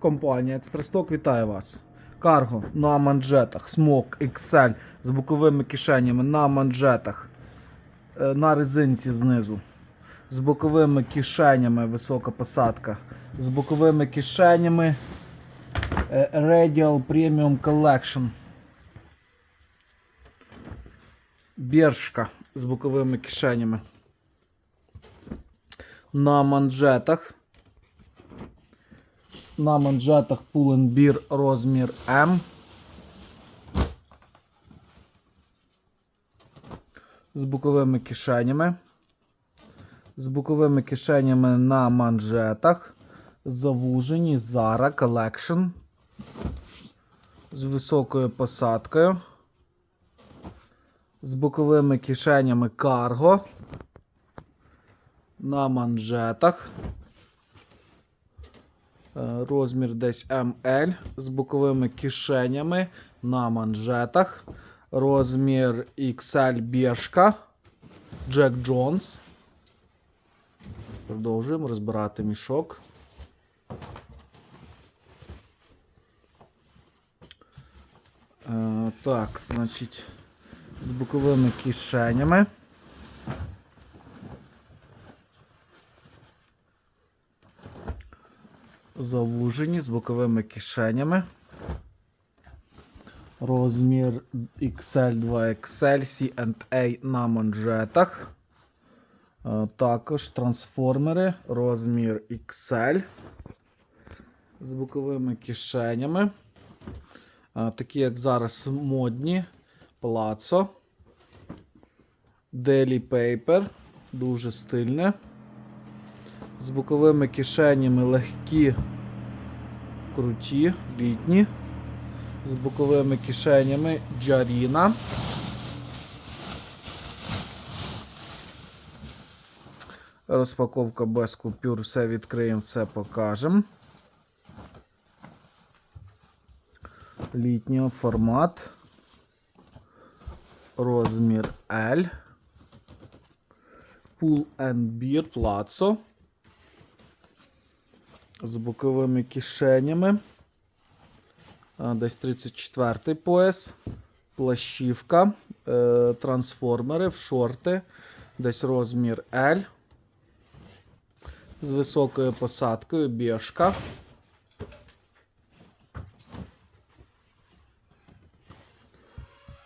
Компанія Екстрасток вітає вас. Карго на манжетах, смок XL з боковими кишенями на манжетах, е, на резинці знизу, з боковими кишенями висока посадка, з боковими кишенями е, Radial Premium Collection. Біршка з боковими кишенями. На манжетах. На манжетах Pull&Bear розмір М. З боковими кишенями. З боковими кишенями на манжетах. Завужені Zara Collection. З високою посадкою. З боковими кишенями Cargo. На манжетах. Е, Розмір десь ML з боковими кишенями на манжетах. Розмір XL Біршка. Джек Джонс. Продовжуємо розбирати мішок. Е, так, значить, з боковими кишенями. Завужені з боковими кишенями. Розмір XL 2XL C&A на манжетах. Е, Також трансформери розмір XL з боковими кишенями. Е, Такі, як зараз модні. Palazzo. Daily Paper. Дуже стильне. З боковими кишенями легкі, круті, літні. З боковими кишенями Джаріна. Розпаковка без купюр. Все відкриємо, все покажемо. Літнього формат. Розмір L. Pull and Beer Palazzo. З боковими кишенями. Десь 34 пояс. Плащівка. Е, трансформери в шорти. Десь розмір L. З високою посадкою біжка.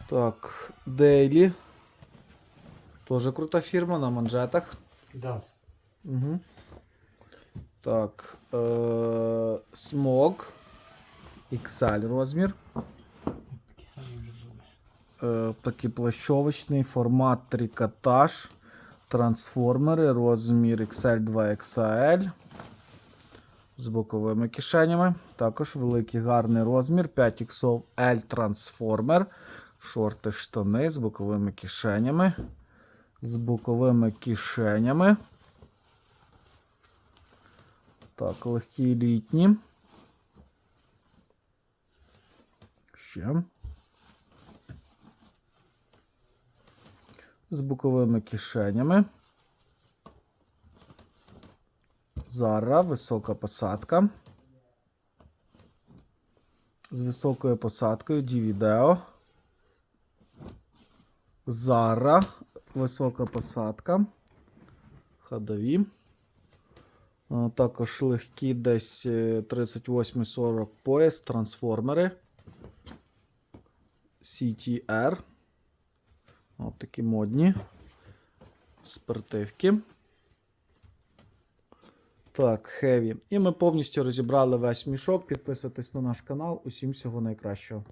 Так, Daily. Тоже крута фірма на манжетах. DAS. Угу. Так. Е- Smog. XL розмір. Е- такий плащовочний формат трикотаж. Трансформери. Розмір XL 2XL. З боковими кишенями. Також великий гарний розмір. 5XL трансформер. Шорти штани з боковими кишенями. З боковими кишенями. Так, легкі літні. Ще. З боковими кишенями. Зара, висока посадка. З високою посадкою Дівідео. Зара, висока посадка. Ходові. Також легкі десь е, 38-40 пояс, трансформери. CTR. От такі модні. Спортивки. Так, хеві. І ми повністю розібрали весь мішок. Підписуйтесь на наш канал. Усім всього найкращого.